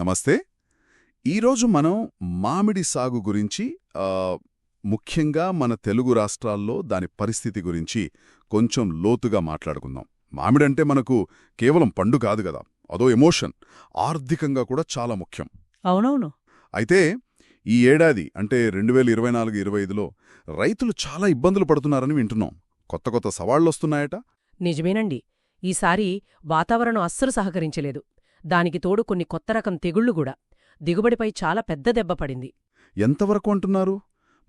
నమస్తే. ఈరోజు మనం మామిడి సాగు గురించి ఆ, ముఖ్యంగా మన తెలుగు రాష్ట్రాల్లో దాని పరిస్థితి గురించి కొంచెం లోతుగా మాట్లాడుకుందాం. మామిడంటే మనకు కేవలం పండు కాదు కదా అదో ఎమోషన్ ఆర్థికంగా కూడా చాలా ముఖ్యం. అవునవును. అయితే ఈ ఏడాది అంటే రెండు వేల ఇరవై నాలుగు ఇరవై ఐదులో రైతులు చాలా ఇబ్బందులు పడుతున్నారని వింటున్నాం. కొత్త కొత్త సవాళ్ళొస్తున్నాయట. నిజమేనండి. ఈసారి వాతావరణం అస్సలు సహకరించలేదు. దానికి తోడు కొన్ని కొత్త రకం తెగుళ్ళు కూడా. దిగుబడిపై చాలా పెద్ద దెబ్బ పడింది. ఎంతవరకు అంటున్నారు?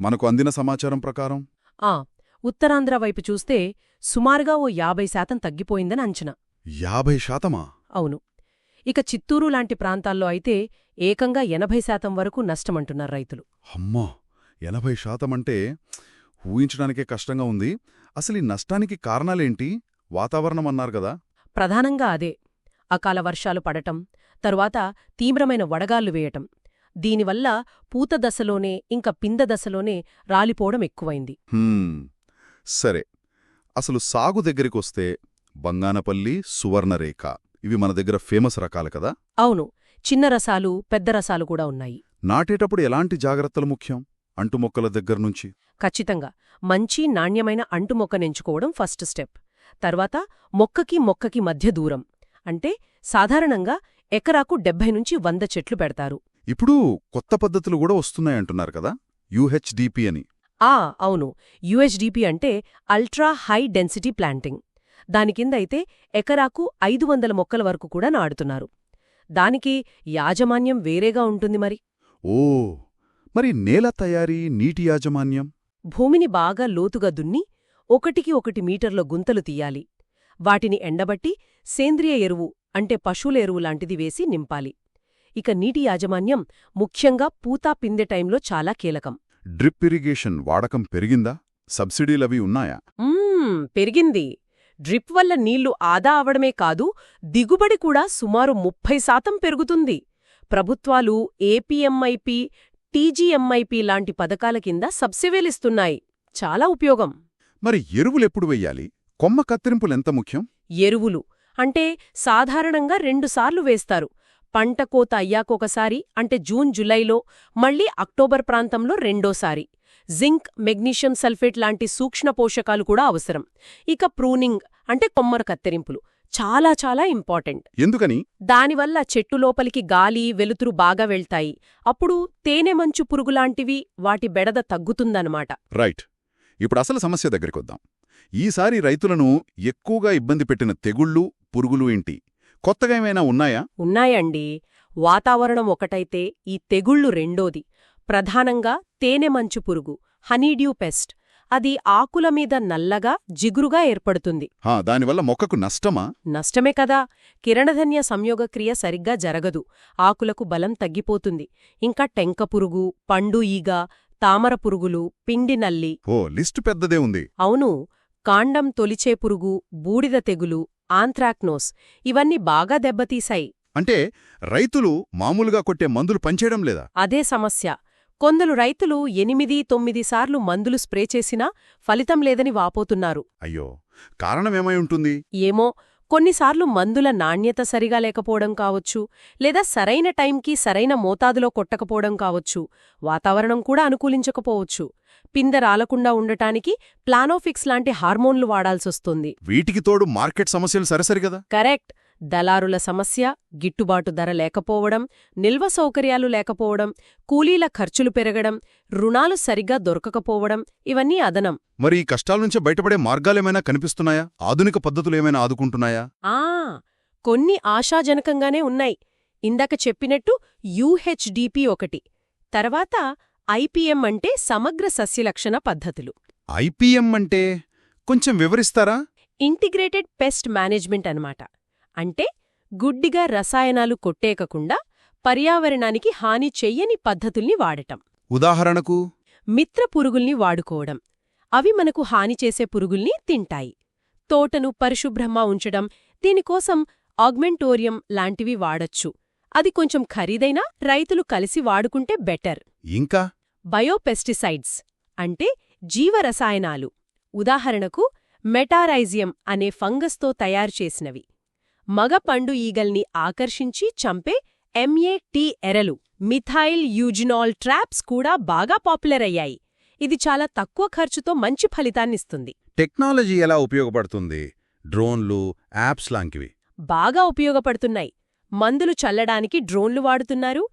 మనకు అందిన సమాచారం ప్రకారం? ఆ ఉత్తరాంధ్ర వైపు చూస్తే సుమారుగా ఓ యాభై శాతం తగ్గిపోయిందని అంచనా. యాభై శాతమా? అవును. ఇక చిత్తూరు లాంటి ప్రాంతాల్లో అయితే ఏకంగా ఎనభై శాతం వరకు నష్టమంటున్నారు రైతులు. అమ్మా! ఎనభై శాతం అంటే ఊహించడానికే కష్టంగా ఉంది. అసలు ఈ నష్టానికి కారణాలేంటి? వాతావరణం అన్నారు కదా. ప్రధానంగా అదే. అకాల వర్షాలు పడటం తరువాత తీవ్రమైన వడగాళ్ళు వేయటం. దీనివల్ల పూత దశలోనే ఇంక పింద దశలోనే రాలిపోవడం ఎక్కువైంది. సరే. అసలు సాగు దగ్గరికొస్తే బంగానపల్లి సువర్ణరేఖ ఇవి మన దగ్గర ఫేమస్ రకాలు కదా? అవును. చిన్న రసాలు పెద్ద రసాలు కూడా ఉన్నాయి. నాటేటప్పుడు ఎలాంటి జాగ్రత్తలు ముఖ్యం? అంటు మొక్కల దగ్గర్నుంచి ఖచ్చితంగా. మంచి నాణ్యమైన అంటుమొక్కనెంచుకోవడం ఫస్ట్ స్టెప్. తర్వాత మొక్కకి మొక్కకి మధ్య దూరం. అంటే సాధారణంగా ఎకరాకు డెబ్బై నుంచి వంద చెట్లు పెడతారు. ఇప్పుడు కొత్త పద్ధతులు కూడా వస్తున్నాయంటున్నారు కదా యూహెచ్డిపి అని. ఆ అవును. యుఎస్డిపి అంటే అల్ట్రా హై డెన్సిటీ ప్లాంటింగ్. దాని కిందైతే ఎకరాకు ఐదు వందల మొక్కల వరకు కూడా నాడుతున్నారు. దానికి యాజమాన్యం వేరేగా ఉంటుంది మరి. ఓ మరి నేల తయారీ నీటి యాజమాన్యం? భూమిని బాగా లోతుగా దున్ని ఒకటికి ఒకటి మీటర్ల గుంతలు తీయాలి. వాటిని ఎండబట్టి సేంద్రియ ఎరువు అంటే పశువుల ఎరువు లాంటిది వేసి నింపాలి. ఇక నీటి యాజమాన్యం ముఖ్యంగా పూతా పిందె టైంలో చాలా కీలకం. డ్రిప్ ఇరిగేషన్ వాడకం పెరిగిందా? సబ్సిడీలవి ఉన్నాయా? పెరిగింది. డ్రిప్ వల్ల నీళ్ళు ఆదా అవడమే కాదు దిగుబడి కూడా సుమారు ముప్పై శాతం పెరుగుతుంది. ప్రభుత్వాలు ఏపీఎంఐపి టీజీఎంఐపి లాంటి పథకాల కింద సబ్సిడీలిస్తున్నాయి చాలా ఉపయోగం. మరి ఎరువులెప్పుడు వెయ్యాలి? కొమ్మ కత్తిరింపులెంత ముఖ్యం? ఎరువులు. అంటే సాధారణంగా రెండుసార్లు వేస్తారు. పంట కోత అయ్యాకొకసారి అంటే జూన్ జులైలో మళ్ళీ అక్టోబర్ ప్రాంతంలో రెండోసారి. జింక్ మెగ్నీషియం సల్ఫేట్ లాంటి సూక్ష్మ పోషకాలు కూడా అవసరం. ఇక ప్రూనింగ్ అంటే కొమ్మర కత్తిరింపులు. చాలా చాలా ఇంపార్టెంట్. ఎందుకని? దానివల్ల చెట్టు లోపలికి గాలి వెలుతురు బాగా వెళ్తాయి. అప్పుడు తేనె మంచు పురుగులాంటివి వాటి బెడద తగ్గుతుందన్నమాట. రైట్. ఇప్పుడు అసలు సమస్య దగ్గరికొద్దాం. ఈసారి రైతులను ఎక్కువగా ఇబ్బంది పెట్టిన తెగుళ్ళు పురుగులు ఏంటి? కొత్తగా ఏమైనా ఉన్నాయా? ఉన్నాయండి. వాతావరణం ఒకటైతే ఈ తెగుళ్ళు రెండోది. ప్రధానంగా తేనె మంచు పురుగు హనీడ్యూ పెస్ట్. అది ఆకుల మీద నల్లగా జిగురుగా ఏర్పడుతుంది. దానివల్ల మొక్కకు నష్టమా? నష్టమే కదా. కిరణధన్య సంయోగక్రియ సరిగ్గా జరగదు. ఆకులకు బలం తగ్గిపోతుంది. ఇంకా టెంక పురుగు పండు ఈగ తామర పురుగులు పిండి నల్లి. ఓ లిస్టు పెద్దదే ఉంది. అవును. కాండం తొలిచే పురుగు బూడిద తెగులు ఆంథ్రాక్నోస్ ఇవన్నీ బాగా దెబ్బతీశాయి. అంటే రైతులు మామూలుగా కొట్టే మందులు పనిచేయడం లేదా? అదే సమస్య. కొందరు రైతులు ఎనిమిది తొమ్మిది సార్లు మందులు స్ప్రే చేసినా ఫలితం లేదని వాపోతున్నారు. అయ్యో! కారణమేమై ఉంటుంది? ఏమో! కొన్నిసార్లు మందుల నాణ్యత సరిగా లేకపోవడం కావచ్చు లేదా సరైన టైంకి సరైన మోతాదులో కొట్టకపోవడం కావచ్చు వాతావరణం కూడా అనుకూలించకపోవచ్చు. పిందె రాలకుండా ఉండటానికి ప్లానోఫిక్స్ లాంటి హార్మోన్లు వాడాల్సొస్తుంది. వీటికి తోడు మార్కెట్ సమస్యలు సరిసరి కదా? కరెక్ట్. దళారుల సమస్య గిట్టుబాటు ధర లేకపోవడం నిల్వ సౌకర్యాలు లేకపోవడం కూలీల ఖర్చులు పెరగడం రుణాలు సరిగ్గా దొరకకపోవడం ఇవన్నీ అదనం. మరి ఈ కష్టాల నుంచి బయటపడే మార్గాలేమైనా కనిపిస్తున్నాయా? ఆధునిక పద్ధతులేమైనా ఆదుకుంటున్నాయా? ఆ కొన్ని ఆశాజనకంగానే ఉన్నాయి. ఇందాక చెప్పినట్టు యూహెచ్డిపి ఒకటి. తర్వాత ఐపీఎం అంటే సమగ్ర సస్యలక్షణ పద్ధతులు. ఐపీఎం అంటే కొంచెం వివరిస్తారా? ఇంటిగ్రేటెడ్ పెస్ట్ మేనేజ్మెంట్ అన్నమాట. అంటే గుడ్డిగా రసాయనాలు కొట్టేయకుండా పర్యావరణానికి హాని చెయ్యని పద్ధతుల్ని వాడటం. ఉదాహరణకు? మిత్ర పురుగుల్ని వాడుకోవడం. అవి మనకు హాని చేసే పురుగుల్ని తింటాయి. తోటను పరిశుభ్రంగా ఉంచడం దీనికోసం ఆగ్మెంటోరియం లాంటివి వాడొచ్చు. అది కొంచెం ఖరీదైనా రైతులు కలిసి వాడుకుంటే బెటర్. ఇంకా? బయోపెస్టిసైడ్స్ అంటే జీవరసాయనాలు. ఉదాహరణకు మెటారైజియం అనే ఫంగస్తో తయారుచేసినవి మగ పండు ఈగల్ని ఆకర్షించి చంపే ఎంఏటి ఎరలు మిథైల్ యూజినాల్ ట్రాప్స్ కూడా బాగా పాపులర్ అయ్యాయి ఇది చాలా తక్కువ ఖర్చుతో మంచి ఫలితాన్నిస్తుంది టెక్నాలజీ ఎలా ఉపయోగపడుతుంది? డ్రోన్లు యాప్స్ లాంటివి. బాగా ఉపయోగపడుతున్నాయి. మందులు చల్లడానికి డ్రోన్లు వాడుతున్నారు.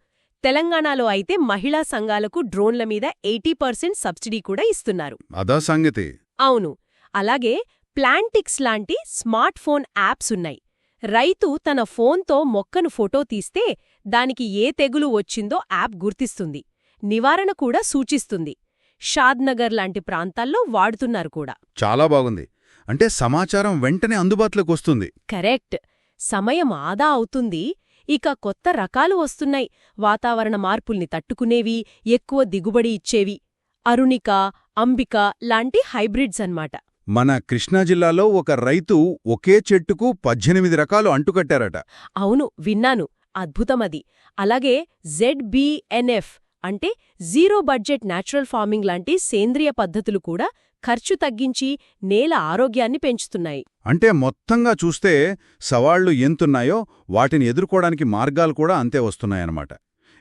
తెలంగాణలో అయితే మహిళా సంఘాలకు డ్రోన్ల మీద ఎయిటీ పర్సెంట్ సబ్సిడీ కూడా ఇస్తున్నారు. అదా సంగతి. అవును. అలాగే ప్లాంటిక్స్ లాంటి స్మార్ట్ ఫోన్ యాప్స్ ఉన్నాయి. రైతు తన ఫోన్తో మొక్కను ఫోటో తీస్తే దానికి ఏ తెగులు వచ్చిందో యాప్ గుర్తిస్తుంది. నివారణ కూడా సూచిస్తుంది. షాద్నగర్ లాంటి ప్రాంతాల్లో వాడుతున్నారు కూడా. చాలా బాగుంది. అంటే సమాచారం వెంటనే అందుబాటులోకి వస్తుంది. కరెక్ట్. సమయం ఆదా అవుతుంది. ఇక కొత్త రకాలు వస్తున్నాయి. వాతావరణ మార్పుల్ని తట్టుకునేవి ఎక్కువ దిగుబడి ఇచ్చేవి. అరుణిక అంబిక లాంటి హైబ్రిడ్స్ అన్నమాట. మన కృష్ణా జిల్లాలో ఒక రైతు ఒకే చెట్టుకు పద్దెనిమిది రకాలు అంటుకట్టారట. అవును విన్నాను. అద్భుతమది. అలాగే జెడ్బిఎన్ఎఫ్ అంటే జీరో బడ్జెట్ న్యాచురల్ ఫార్మింగ్ లాంటి సేంద్రియ పద్ధతులు కూడా ఖర్చు తగ్గించి నేల ఆరోగ్యాన్ని పెంచుతున్నాయి. అంటే మొత్తంగా చూస్తే సవాళ్ళు ఎంతున్నాయో వాటిని ఎదుర్కోవడానికి మార్గాలు కూడా అంతే వస్తున్నాయన్నమాట.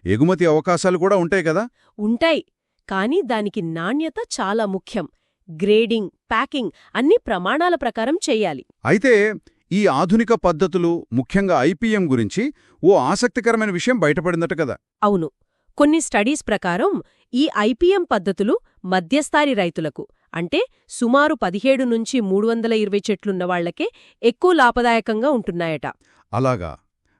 ఎగుమతి అవకాశాలు కూడా ఉంటాయి కదా? ఉంటాయి. కానీ దానికి నాణ్యత చాలా ముఖ్యం. గ్రేడింగ్ ప్యాకింగ్ అన్ని ప్రమాణాల ప్రకారం చెయ్యాలి అయితే ఈ ఆధునిక పద్ధతులు ముఖ్యంగా ఐపీఎం గురించి ఓ ఆసక్తికరమైన విషయం బయటపడిందట కదా. అవును. కొన్ని స్టడీస్ ప్రకారం ఈ ఐపీఎం పద్ధతులు మధ్యస్థాయి రైతులకు అంటే సుమారు పదిహేడు నుంచి మూడు వందల ఇరవై చెట్లున్న వాళ్ళకే ఎక్కువ లాభదాయకంగా ఉంటున్నాయట. అలాగా.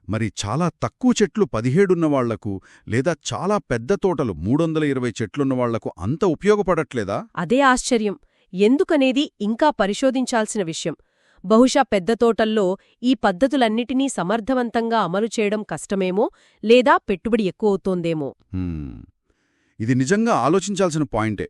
మరి చాలా తక్కువ చెట్లు పదిహేడున్న వాళ్ళకు లేదా చాలా పెద్ద తోటలు మూడొందల ఇరవై చెట్లున్న వాళ్ళకు అంత ఉపయోగపడట్లేదా? అదే ఆశ్చర్యం. ఎందుకనేది ఇంకా పరిశోధించాల్సిన విషయం. బహుశా పెద్ద తోటల్లో ఈ పద్ధతులన్నిటినీ సమర్థవంతంగా అమలు చేయడం కష్టమేమో లేదా పెట్టుబడి ఎక్కువవుతోందేమో. ఇది నిజంగా ఆలోచించాల్సిన పాయింటే.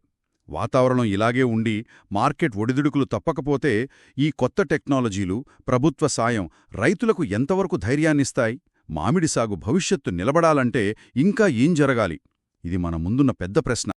వాతావరణం ఇలాగే ఉండి మార్కెట్ ఒడిదుడుకులు తప్పకపోతే ఈ కొత్త టెక్నాలజీలు ప్రభుత్వ సాయం రైతులకు ఎంతవరకు ధైర్యాన్నిస్తాయి? మామిడి సాగు భవిష్యత్తు నిలబడాలంటే ఇంకా ఏం జరగాలి? ఇది మన ముందున్న పెద్ద ప్రశ్న.